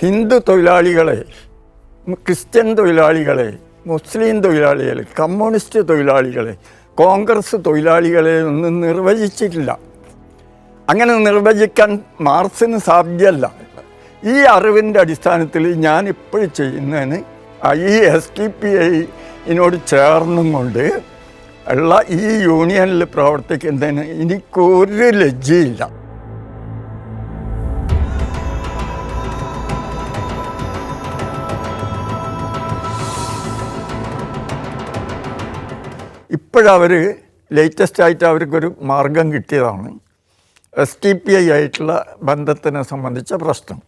ഹിന്ദു തൊഴിലാളികളെ ക്രിസ്ത്യൻ തൊഴിലാളികളെ മുസ്ലിം തൊഴിലാളികളെ കമ്മ്യൂണിസ്റ്റ് തൊഴിലാളികളെ കോൺഗ്രസ് തൊഴിലാളികളെ ഒന്നും നിർവചിച്ചിട്ടില്ല. അങ്ങനെ നിർവചിക്കാൻ മാർക്സിന് സാധ്യമല്ല ഈ അറിവിന്റെ അടിസ്ഥാനത്തിൽ ഞാൻ ഇപ്പോൾ ചെയ്യുന്നതിന് ഈ എസ് ടി പി ഐനോട് ചേർന്നും കൊണ്ട് ഉള്ള ഈ യൂണിയനിൽ പ്രവർത്തിക്കുന്നതിന് എനിക്കൊരു ലജ്ജയില്ല. ഇപ്പോഴവർ ലേറ്റസ്റ്റ് ആയിട്ട് അവർക്കൊരു മാർഗം കിട്ടിയതാണ് എസ് ടി പി ഐ ആയിട്ടുള്ള ബന്ധത്തിനെ സംബന്ധിച്ച പ്രശ്നം.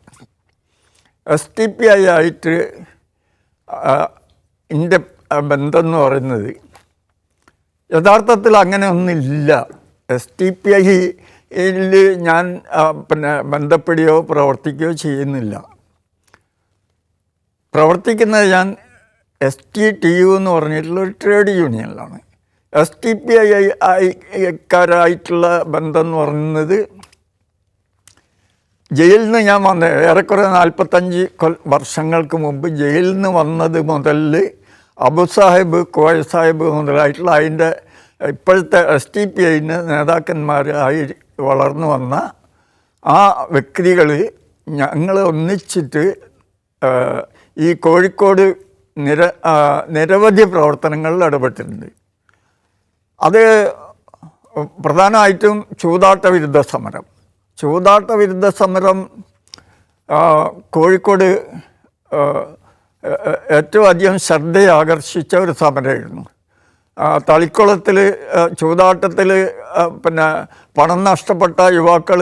എസ് ടി പി ഐ ആയിട്ട് എന്റെ ബന്ധം എന്ന് പറയുന്നത് യഥാർത്ഥത്തിൽ അങ്ങനെ ഒന്നില്ല എസ് ടി പി ഐ ഞാൻ ആ, പിന്നെ ബന്ധപ്പെടുകയോ പ്രവർത്തിക്കുകയോ ചെയ്യുന്നില്ല. പ്രവർത്തിക്കുന്നത് ഞാൻ എസ് ടി ടി യു എന്ന് പറഞ്ഞിട്ടുള്ള ഒരു ട്രേഡ് യൂണിയനിലാണ്. എസ് ടി പി ഐ ഐക്കാരായിട്ടുള്ള ബന്ധം എന്ന് പറയുന്നത് ജയിലിൽ നിന്ന് ഞാൻ വന്ന ഏറെക്കുറെ നാൽപ്പത്തഞ്ച് വർഷങ്ങൾക്ക് മുമ്പ് ജയിലിൽ നിന്ന് വന്നത് മുതൽ അബു സാഹിബ് കോയ സാഹിബ് മുതലായിട്ടുള്ള അതിന്റെ ഇപ്പോഴത്തെ എസ് ടി പി ഐന് നേതാക്കന്മാരായി വളർന്നു വന്ന ആ വ്യക്തികൾ ഞങ്ങൾ ഒന്നിച്ചിട്ട് ഈ കോഴിക്കോട് നിര നിരവധി പ്രവർത്തനങ്ങളിൽ ഇടപെട്ടിട്ടുണ്ട്. അത് പ്രധാനമായിട്ടും ചൂതാട്ട വിരുദ്ധ സമരം. ചൂതാട്ട വിരുദ്ധ സമരം കോഴിക്കോട് ഏറ്റവും അധികം ശ്രദ്ധയെ ആകർഷിച്ച ഒരു സമരമായിരുന്നു. തളിക്കുളത്തിൽ ചൂതാട്ടത്തിൽ പിന്നെ പണം നഷ്ടപ്പെട്ട യുവാക്കൾ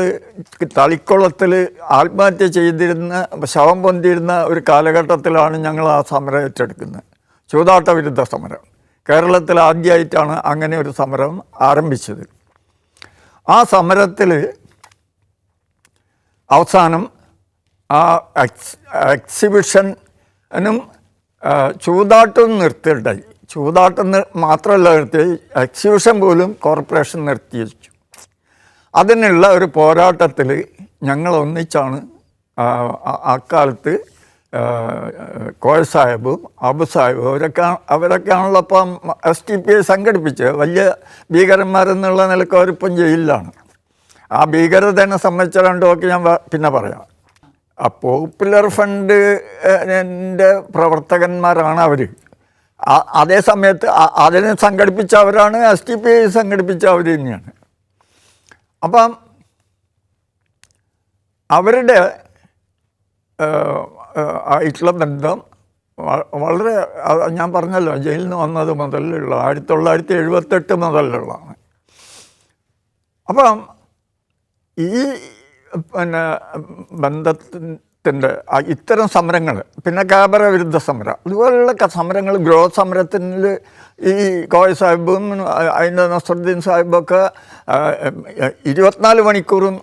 തളിക്കുളത്തിൽ ആത്മഹത്യ ചെയ്തിരുന്ന ശവം പൊന്തിയിരുന്ന ഒരു കാലഘട്ടത്തിലാണ് ഞങ്ങൾ ആ സമരം ഏറ്റെടുക്കുന്നത്. ചൂതാട്ട വിരുദ്ധ സമരം. കേരളത്തിൽ ആദ്യമായിട്ടാണ് അങ്ങനെ ഒരു സമരം ആരംഭിച്ചത്. ആ സമരത്തിൽ അവസാനം ആ എക്സ് എക്സിബിഷനും ചൂതാട്ടവും നിർത്തിയിട്ടായി ചൂതാട്ടം മാത്രമല്ല നിർത്തി എക്സിബിഷൻ പോലും കോർപ്പറേഷൻ നിർത്തി വെച്ചു. അതിനുള്ള ഒരു പോരാട്ടത്തിൽ ഞങ്ങൾ ഒന്നിച്ചാണ് അക്കാലത്ത് കോയ സാഹിബും അബു സാഹിബും അവരൊക്കെ അവരൊക്കെയാണല്ലോ അപ്പം എസ് ടി പി ഐ സംഘടിപ്പിച്ച് വലിയ ഭീകരന്മാരെന്നുള്ള നിലയ്ക്ക് അവരിപ്പം ജയിലിലാണ്. ആ ഭീകരതനെ സംബന്ധിച്ച ഞാൻ പിന്നെ പറയാം. ആ പോപ്പുലർ ഫണ്ട് എന്റെ പ്രവർത്തകന്മാരാണ് അവർ അതേ സമയത്ത് അതിനെ സംഘടിപ്പിച്ച അവരാണ് എസ് ടി പി ഐ സംഘടിപ്പിച്ച അവർ തന്നെയാണ്. അപ്പം അവരുടെ ആയിട്ടുള്ള ബന്ധം വളരെ ഞാൻ പറഞ്ഞല്ലോ ജയിലിൽ നിന്ന് വന്നത് മുതലുള്ള ആയിരത്തി തൊള്ളായിരത്തി എഴുപത്തെട്ട് മുതലുള്ളതാണ്. അപ്പം ഈ പിന്നെ ബന്ധത്തിന്റെ ഇത്തരം സമരങ്ങൾ പിന്നെ കാബറ വിരുദ്ധ സമരം ഇതുപോലുള്ള സമരങ്ങൾ ഗ്രോ സമരത്തിൽ ഈ കോയ സാഹിബും അതിന്റെ നസറുദ്ദീൻ സാഹിബൊക്കെ ഇരുപത്തിനാല് മണിക്കൂറും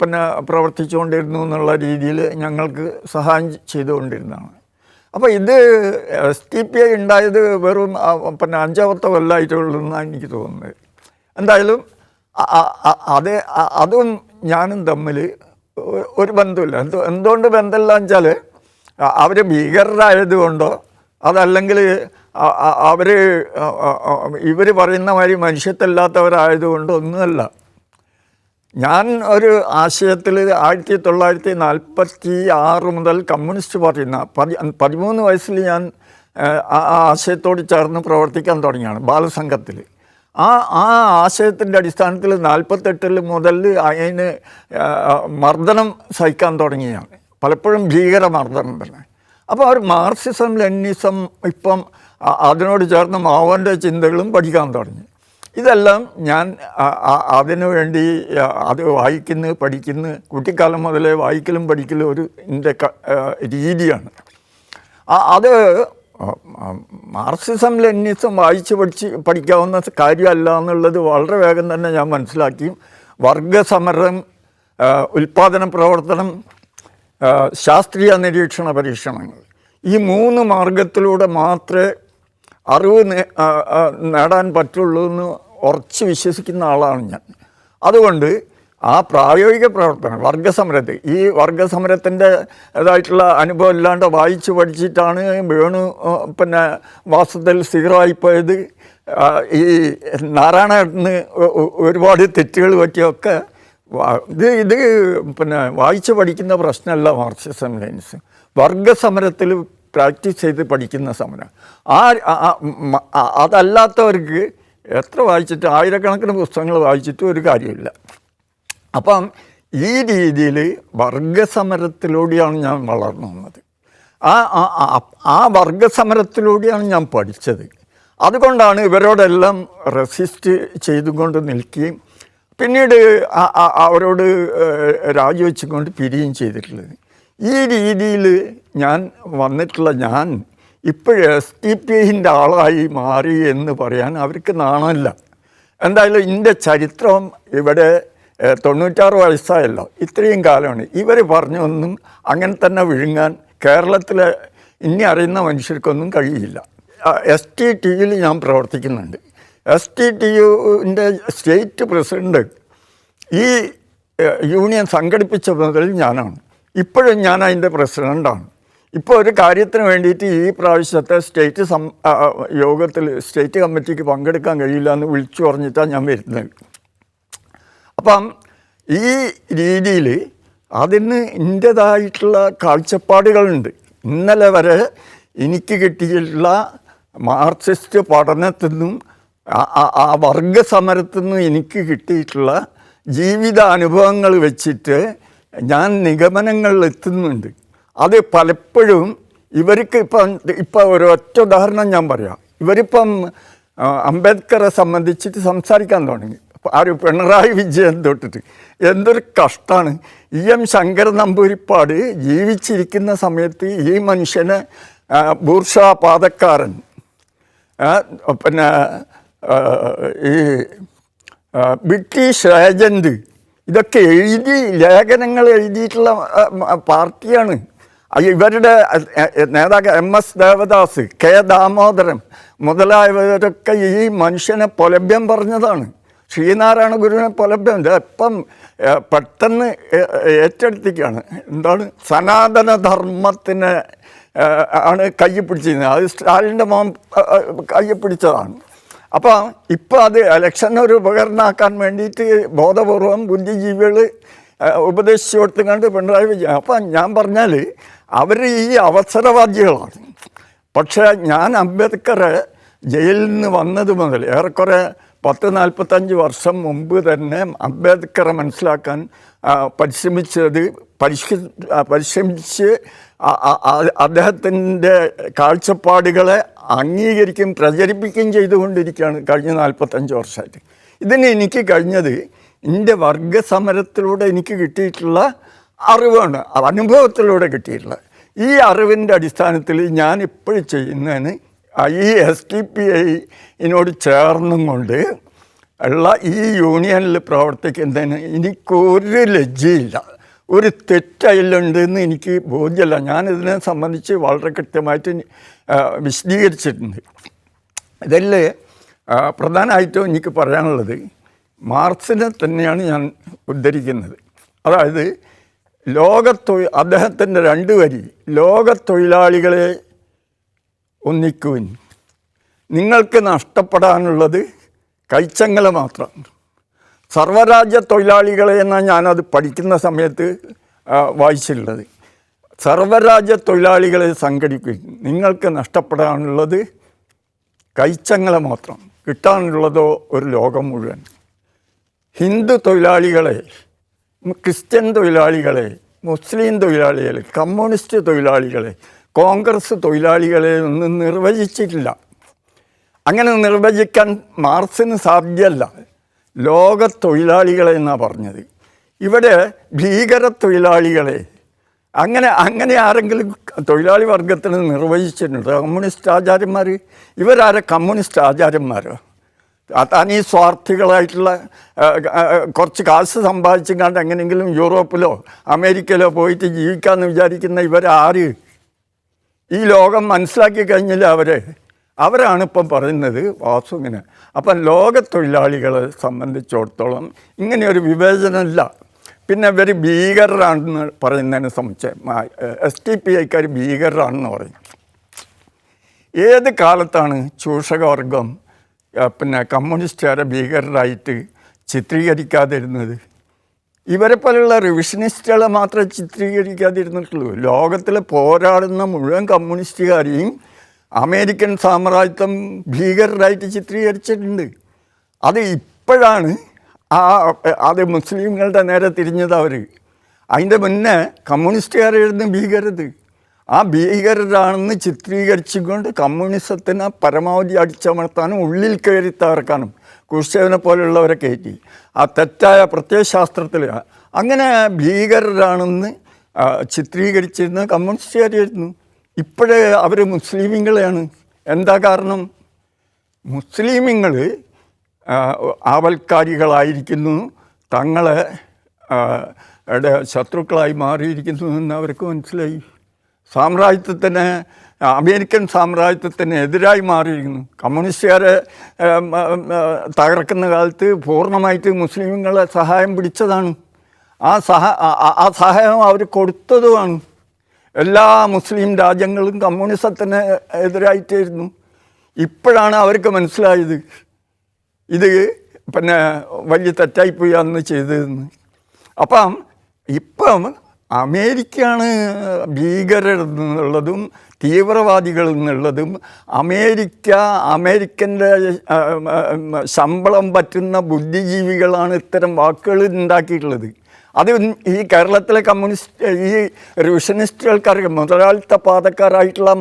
പിന്നെ പ്രവർത്തിച്ചുകൊണ്ടിരുന്നു എന്നുള്ള രീതിയിൽ ഞങ്ങൾക്ക് സഹായം ചെയ്തുകൊണ്ടിരുന്നതാണ്. അപ്പോൾ ഇത് എസ് ടി പി ഐ ഉണ്ടായത് വെറും പിന്നെ അഞ്ചാമത്തെ കൊല്ലമായിട്ടുള്ളൂ എന്നാണ് എനിക്ക് തോന്നുന്നത്. എന്തായാലും അത് അതും ഞാനും തമ്മിൽ ഒരു ബന്ധമില്ല എന്തോ എന്തുകൊണ്ട് ബന്ധമില്ല വെച്ചാൽ അവർ ഭീകരരായതുകൊണ്ടോ അതല്ലെങ്കിൽ അവർ ഇവർ പറയുന്ന മാതിരി മനുഷ്യത്തല്ലാത്തവരായതുകൊണ്ടോ ഒന്നുമല്ല. ഞാൻ ഒരു ആശയത്തിൽ ആയിരത്തി തൊള്ളായിരത്തി നാൽപ്പത്തി ആറ് മുതൽ കമ്മ്യൂണിസ്റ്റ് പാർട്ടി പതി പതിമൂന്ന് വയസ്സിൽ ഞാൻ ആ ആശയത്തോട് ചേർന്ന് പ്രവർത്തിക്കാൻ തുടങ്ങിയാണ് ബാലസംഘത്തിൽ ആ ആ ആശയത്തിന്റെ അടിസ്ഥാനത്തിൽ നാൽപ്പത്തെട്ടിൽ മുതൽ അതിന് മർദ്ദനം സഹിക്കാൻ തുടങ്ങിയാണ്. പലപ്പോഴും ഭീകര മർദ്ദനം തന്നെ അപ്പോൾ അവർ മാർക്സിസം ലെനിസം ഇപ്പം അതിനോട് ചേർന്ന് മാവോന്റെ ചിന്തകളും പഠിക്കാൻ തുടങ്ങി. ഇതെല്ലാം ഞാൻ അതിനുവേണ്ടി അത് വായിക്കുന്നു പഠിക്കുന്നു. കുട്ടിക്കാലം മുതലേ വായിക്കലും പഠിക്കലും ഒരു എന്റെ രീതിയാണ്. അത് മാർക്സിസം ലെന്നിസം വായിച്ച് പഠിച്ച് പഠിക്കാവുന്ന കാര്യമല്ല എന്നുള്ളത് വളരെ വേഗം തന്നെ ഞാൻ മനസ്സിലാക്കി. വർഗസമരം ഉൽപാദന പ്രവർത്തനം ശാസ്ത്രീയ നിരീക്ഷണ പരീക്ഷണങ്ങൾ. ഈ മൂന്ന് മാർഗത്തിലൂടെ മാത്രമേ അറിവ് നേടാൻ പറ്റുള്ളൂ എന്ന് ഉറച്ച് വിശ്വസിക്കുന്ന ആളാണ് ഞാൻ. അതുകൊണ്ട് ആ പ്രായോഗിക പ്രവർത്തനം വർഗസമരത്തിൽ ഈ വർഗസമരത്തിന്റെ ഇതായിട്ടുള്ള അനുഭവം ഇല്ലാണ്ട് വായിച്ചു പഠിച്ചിട്ടാണ് വേണു പിന്നെ വാസ്തവത്തിൽ സീറോ ആയിപ്പോയത് ആ, ഈ നാരായണന് ഒരുപാട് തെറ്റുകൾ പറ്റിയൊക്കെ ഇത് ഇത് പിന്നെ വായിച്ചു പഠിക്കുന്ന പ്രശ്നമല്ല മാർക്സിസം ലൈൻസ്. വർഗസമരത്തിൽ പ്രാക്ടീസ് ചെയ്ത് പഠിക്കുന്ന സമരം. ആ- അതല്ലാത്തവർക്ക് എത്ര വായിച്ചിട്ട് ആയിരക്കണക്കിന് പുസ്തകങ്ങൾ വായിച്ചിട്ടും ഒരു കാര്യമില്ല അപ്പം ഈ രീതിയിൽ വർഗസമരത്തിലൂടെയാണ് ഞാൻ വളർന്നു വന്നത്. ആ ആ- വർഗസമരത്തിലൂടെയാണ് ഞാൻ പഠിച്ചത്. അതുകൊണ്ടാണ് ഇവരോടെല്ലാം റെസിസ്റ്റ് ചെയ്തുകൊണ്ട് നിൽക്കുകയും പിന്നീട് അവരോട് രാജിവെച്ചുകൊണ്ട് പിരിയുകയും ചെയ്തിട്ടുള്ളത്. ഈ രീതിയിൽ ഞാൻ വന്നിട്ടുള്ള ഞാൻ ഇപ്പോഴും എസ് ടി പി ഐന്റെ ആളായി മാറി എന്ന് പറയാൻ അവർക്ക് നാണമല്ല. എന്തായാലും എന്റെ ചരിത്രം ഇവിടെ തൊണ്ണൂറ്റാറ് വയസ്സായല്ലോ. ഇത്രയും കാലമാണ്. ഇവർ പറഞ്ഞൊന്നും അങ്ങനെ തന്നെ വിഴുങ്ങാൻ കേരളത്തിലെ ഇനി അറിയുന്ന മനുഷ്യർക്കൊന്നും കഴിയില്ല. എസ് ടി ടിയിൽ ഞാൻ പ്രവർത്തിക്കുന്നുണ്ട്. എസ് ടി ടി യുവിന്റെ സ്റ്റേറ്റ് പ്രസിഡന്റ് ഈ യൂണിയൻ സംഘടിപ്പിച്ച മുതൽ ഞാനാണ്. ഇപ്പോഴും ഞാൻ അതിന്റെ പ്രസിഡന്റാണ് ഇപ്പോൾ ഒരു കാര്യത്തിന് വേണ്ടിയിട്ട് ഈ പ്രാവശ്യത്തെ സ്റ്റേറ്റ് സം യോഗത്തിൽ സ്റ്റേറ്റ് കമ്മിറ്റിക്ക് പങ്കെടുക്കാൻ കഴിയില്ല എന്ന് വിളിച്ചു പറഞ്ഞിട്ടാണ് ഞാൻ വരുന്നത്. അപ്പം ഈ രീതിയിൽ അതിന് എന്റേതായിട്ടുള്ള കാഴ്ചപ്പാടുകളുണ്ട്. ഇന്നലെ വരെ എനിക്ക് കിട്ടിയിട്ടുള്ള മാർക്സിസ്റ്റ് പഠനത്തിൽ നിന്നും ആ- വർഗ സമരത്തിൽ നിന്നും എനിക്ക് കിട്ടിയിട്ടുള്ള ജീവിതാനുഭവങ്ങൾ വെച്ചിട്ട് ഞാൻ നിഗമനങ്ങളിൽ എത്തുന്നുണ്ട്. അത് പലപ്പോഴും ഇവർക്ക് ഇപ്പം ഇപ്പം ഒരൊറ്റ ഉദാഹരണം ഞാൻ പറയാം. ഇവരിപ്പം അംബേദ്കറെ സംബന്ധിച്ചിട്ട് സംസാരിക്കാൻ തുടങ്ങി. ആര് പിണറായി വിജയൻ തൊട്ടിട്ട്. എന്തൊരു കഷ്ടമാണ് ഇ എം ശങ്കര നമ്പൂരിപ്പാട് ജീവിച്ചിരിക്കുന്ന സമയത്ത് ഈ മനുഷ്യനെ ബൂർഷാ പാതക്കാരൻ പിന്നെ ഈ ബ്രിട്ടീഷ് ഏജന്റ് ഇതൊക്കെ എഴുതി ലേഖനങ്ങൾ എഴുതിയിട്ടുള്ള പാർട്ടിയാണ്. ഇവരുടെ നേതാക്കൾ M S Devadas K Damodaran മുതലായവരൊക്കെ ഈ മനുഷ്യനെ പൊലഭ്യം പറഞ്ഞതാണ്. ശ്രീനാരായണ ഗുരുവിനെ പോലെ ഇപ്പം പെട്ടെന്ന് ഏറ്റെടുത്തിക്കാണ് എന്താണ്? സനാതനധർമ്മത്തിന് ആണ് കൈ പിടിച്ചിരുന്നത്. അത് സ്റ്റാലിന്റെ മോൻ കൈ പിടിച്ചതാണ്. അപ്പോൾ ഇപ്പോൾ അത് ഇലക്ഷൻ ഒരു ഉപകരണമാക്കാൻ വേണ്ടിയിട്ട് ബോധപൂർവം ബുദ്ധിജീവികൾ ഉപദേശിച്ചു കൊടുത്തുകൊണ്ട് പിണറായി വിജയൻ. അപ്പം ഞാൻ പറഞ്ഞാൽ അവർ ഈ അവസരവാദികളാണ്. പക്ഷേ ഞാൻ അംബേദ്കറെ ജയിലിൽ നിന്ന് വന്നത് മുതൽ ഏറെക്കുറെ പത്ത് നാൽപ്പത്തഞ്ച് വർഷം മുമ്പ് തന്നെ അംബേദ്കറെ മനസ്സിലാക്കാൻ പരിശ്രമിച്ചത് പരിഷ്ക ആ, പരിശ്രമിച്ച് അദ്ദേഹത്തിന്റെ കാഴ്ചപ്പാടുകളെ അംഗീകരിക്കുകയും പ്രചരിപ്പിക്കുകയും ചെയ്തുകൊണ്ടിരിക്കുകയാണ് കഴിഞ്ഞ നാൽപ്പത്തഞ്ച് വർഷമായിട്ട്. ഇതിന് എനിക്ക് കഴിഞ്ഞത് എന്റെ വർഗസമരത്തിലൂടെ എനിക്ക് കിട്ടിയിട്ടുള്ള അറിവാണ് അനുഭവത്തിലൂടെ കിട്ടിയിട്ടുള്ള. ഈ അറിവിന്റെ അടിസ്ഥാനത്തിൽ ഞാൻ ഇപ്പോഴും ചെയ്യുന്നതിന് ഈ എസ് ടി പി ഐനോട് ചേർന്നും കൊണ്ട് ഉള്ള ഈ യൂണിയനിൽ പ്രവർത്തിക്കുന്നതിന് എനിക്കൊരു ലജ്ജയില്ല. ഒരു തെറ്റയിലുണ്ട് എന്ന് എനിക്ക് ബോധ്യമല്ല ഞാനിതിനെ സംബന്ധിച്ച് വളരെ കൃത്യമായിട്ട് വിശദീകരിച്ചിട്ടുണ്ട്. ഇതിൽ പ്രധാനമായിട്ടും എനിക്ക് പറയാനുള്ളത് മാർക്സിനെ തന്നെയാണ് ഞാൻ ഉദ്ധരിക്കുന്നത്. അതായത് ലോകത്തൊഴി അദ്ദേഹത്തിന്റെ രണ്ട് വരി ലോകത്തൊഴിലാളികളെ ഒന്നിക്കുവിൻ. നിങ്ങൾക്ക് നഷ്ടപ്പെടാനുള്ളത് കൈച്ചങ്ങല മാത്രം. സർവരാജ്യ തൊഴിലാളികളെ എന്നാണ് ഞാനത് പഠിക്കുന്ന സമയത്ത് വായിച്ചിട്ടുള്ളത്. സർവരാജ്യ തൊഴിലാളികളെ സംഘടിപ്പിക്കും. നിങ്ങൾക്ക് നഷ്ടപ്പെടാനുള്ളത് കൈച്ചങ്ങല മാത്രം. കിട്ടാനുള്ളതോ ഒരു ലോകം മുഴുവൻ. ഹിന്ദു തൊഴിലാളികളെ ക്രിസ്ത്യൻ തൊഴിലാളികളെ മുസ്ലിം തൊഴിലാളികളെ കമ്മ്യൂണിസ്റ്റ് തൊഴിലാളികളെ കോൺഗ്രസ് തൊഴിലാളികളെ ഒന്നും നിർവചിച്ചിട്ടില്ല. അങ്ങനെ നിർവചിക്കാൻ മാർക്സിന് സാധ്യമല്ല ലോക തൊഴിലാളികളെ എന്നാണ് പറഞ്ഞത്. ഇവിടെ ഭീകര തൊഴിലാളികളെ അങ്ങനെ അങ്ങനെ ആരെങ്കിലും തൊഴിലാളി വർഗത്തിന് നിർവചിച്ചിട്ടുണ്ട്. കമ്മ്യൂണിസ്റ്റ് ആചാര്യന്മാർ ഇവരാരെ കമ്മ്യൂണിസ്റ്റ് ആചാര്യന്മാരോ? അതാണ് ഈ സ്വാർത്ഥികളായിട്ടുള്ള കുറച്ച് കാശ് സമ്പാദിച്ചിട്ടാണ്ട് എങ്ങനെയെങ്കിലും യൂറോപ്പിലോ അമേരിക്കയിലോ പോയിട്ട് ജീവിക്കാമെന്ന് വിചാരിക്കുന്ന ഇവരാര്? ഈ ലോകം മനസ്സിലാക്കി കഴിഞ്ഞില്ല അവരെ. അവരാണ് ഇപ്പം പറയുന്നത് വാസുവിനെ അപ്പം ലോക തൊഴിലാളികളെ സംബന്ധിച്ചിടത്തോളം ഇങ്ങനെ ഒരു വിവേചനമില്ല. പിന്നെ ഇവർ ഭീകരരാണെന്ന് പറയുന്നതിനെ സംബന്ധിച്ച് എസ് ടി പി ഐക്കാർ ഭീകരരാണെന്ന് പറയും. ഏത് കാലത്താണ് ചൂഷകവർഗം പിന്നെ കമ്മ്യൂണിസ്റ്റുകാരെ ഭീകരരായിട്ട് ചിത്രീകരിക്കാതിരുന്നത്? ഇവരെ പോലെയുള്ള റിവിഷനിസ്റ്റുകളെ മാത്രമേ ചിത്രീകരിക്കാതിരുന്നിട്ടുള്ളൂ. ലോകത്തിൽ പോരാടുന്ന മുഴുവൻ കമ്മ്യൂണിസ്റ്റുകാരെയും അമേരിക്കൻ സാമ്രാജ്യത്വം ഭീകരരായിട്ട് ചിത്രീകരിച്ചിട്ടുണ്ട്. അത് ഇപ്പോഴാണ് ആ അത് മുസ്ലിങ്ങളുടെ നേരെ തിരിഞ്ഞത് അവർ അതിന്റെ മുന്നേ കമ്മ്യൂണിസ്റ്റുകാരായിരുന്നു ഭീകരത് ആ ഭീകരരാണെന്ന് ചിത്രീകരിച്ചുകൊണ്ട് കമ്മ്യൂണിസത്തിനെ പരമാവധി അടിച്ചമർത്താനും ഉള്ളിൽ കയറി തകർക്കാനും കുർഷേവിനെ പോലെയുള്ളവരെ കയറ്റി. ആ തെറ്റായ പ്രത്യയശാസ്ത്രത്തിൽ അങ്ങനെ ഭീകരരാണെന്ന് ചിത്രീകരിച്ചിരുന്ന കമ്മ്യൂണിസ്റ്റുകാരായിരുന്നു ഇപ്പോഴേ അവർ മുസ്ലിമുകളെയാണ്. എന്താ കാരണം? മുസ്ലിമുകൾ ആവൽക്കാരികളായിരിക്കുന്നു തങ്ങളെ ശത്രുക്കളായി മാറിയിരിക്കുന്നു എന്ന് അവർക്ക് മനസ്സിലായി. സാമ്രാജ്യത്വത്തിന് അമേരിക്കൻ സാമ്രാജ്യത്വത്തിന് എതിരായി മാറിയിരുന്നു കമ്മ്യൂണിസ്റ്റുകാരെ തകർക്കുന്ന കാലത്ത് പൂർണമായിട്ട് മുസ്ലിങ്ങളെ സഹായം പിടിച്ചതാണ്. ആ സഹ ആ സഹായം അവർ കൊടുത്തതുമാണ്. എല്ലാ മുസ്ലിം രാജ്യങ്ങളും കമ്മ്യൂണിസത്തിന് എതിരായിട്ടായിരുന്നു. ഇപ്പോഴാണ് അവർക്ക് മനസ്സിലായത് ഇത് പിന്നെ വലിയ തെറ്റായിപ്പോയി അന്ന് ചെയ്തതെന്ന്. അപ്പം ഇപ്പം അമേരിക്കയാണ് ഭീകരർ എന്നുള്ളതും തീവ്രവാദികൾ എന്നുള്ളതും അമേരിക്ക അമേരിക്കന്റെ ശമ്പളം പറ്റുന്ന ബുദ്ധിജീവികളാണ് ഇത്തരം വാക്കുകൾ ഉണ്ടാക്കിയിട്ടുള്ളത്. അത് ഈ കേരളത്തിലെ കമ്മ്യൂണിസ്റ്റ് ഈ റിവിഷനിസ്റ്റുകൾക്കറിയാം മുതലാളിത്ത പാതക്കാരായിട്ടുള്ള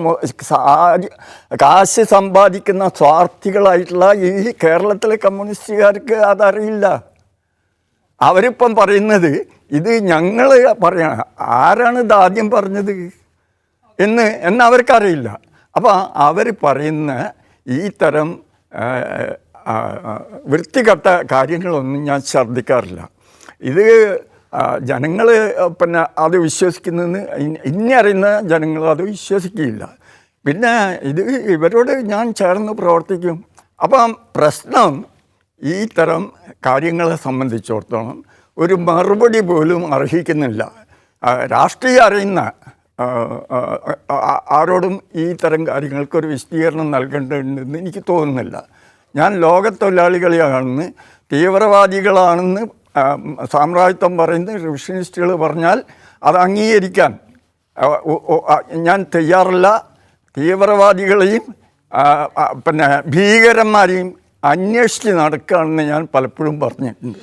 കാശ് സമ്പാദിക്കുന്ന സ്വാർത്ഥികളായിട്ടുള്ള ഈ കേരളത്തിലെ കമ്മ്യൂണിസ്റ്റുകാർക്ക് അതറിയില്ല. അവരിപ്പം പറയുന്നത് ഇത് ഞങ്ങൾ പറയണം ആരാണ് ഇത് ആദ്യം പറഞ്ഞത് എന്ന് എന്ന് അവർക്കറിയില്ല. അപ്പോൾ അവർ പറയുന്ന ഈ തരം വൃത്തികെട്ട കാര്യങ്ങളൊന്നും ഞാൻ ശ്രദ്ധിക്കാറില്ല. ഇത് ജനങ്ങൾ പിന്നെ അത് വിശ്വസിക്കുന്നതെന്ന് ഇനി- അറിയുന്ന ജനങ്ങൾ അത് വിശ്വസിക്കുകയില്ല. പിന്നെ ഇത് ഇവരോട് ഞാൻ ചേർന്ന് പ്രവർത്തിക്കും. അപ്പം പ്രശ്നം ഈ തരം കാര്യങ്ങളെ സംബന്ധിച്ചിടത്തോളം ഒരു മറുപടി പോലും അർഹിക്കുന്നില്ല. രാഷ്ട്രീയം അറിയുന്ന ആരോടും ഈ തരം കാര്യങ്ങൾക്കൊരു വിശദീകരണം നൽകേണ്ടതുണ്ടെന്ന് എനിക്ക് തോന്നുന്നില്ല. ഞാൻ ലോകത്തൊഴിലാളികളെയാണെന്ന് തീവ്രവാദികളാണെന്ന് സാമ്രാജ്യത്വം പറയുന്ന റിവിഷനിസ്റ്റുകൾ പറഞ്ഞാൽ അത് അംഗീകരിക്കാൻ ഞാൻ തയ്യാറല്ല. തീവ്രവാദികളെയും പിന്നെ ഭീകരന്മാരെയും അന്വേഷിച്ച് നടക്കുകയാണെന്ന് ഞാൻ പലപ്പോഴും പറഞ്ഞിട്ടുണ്ട്.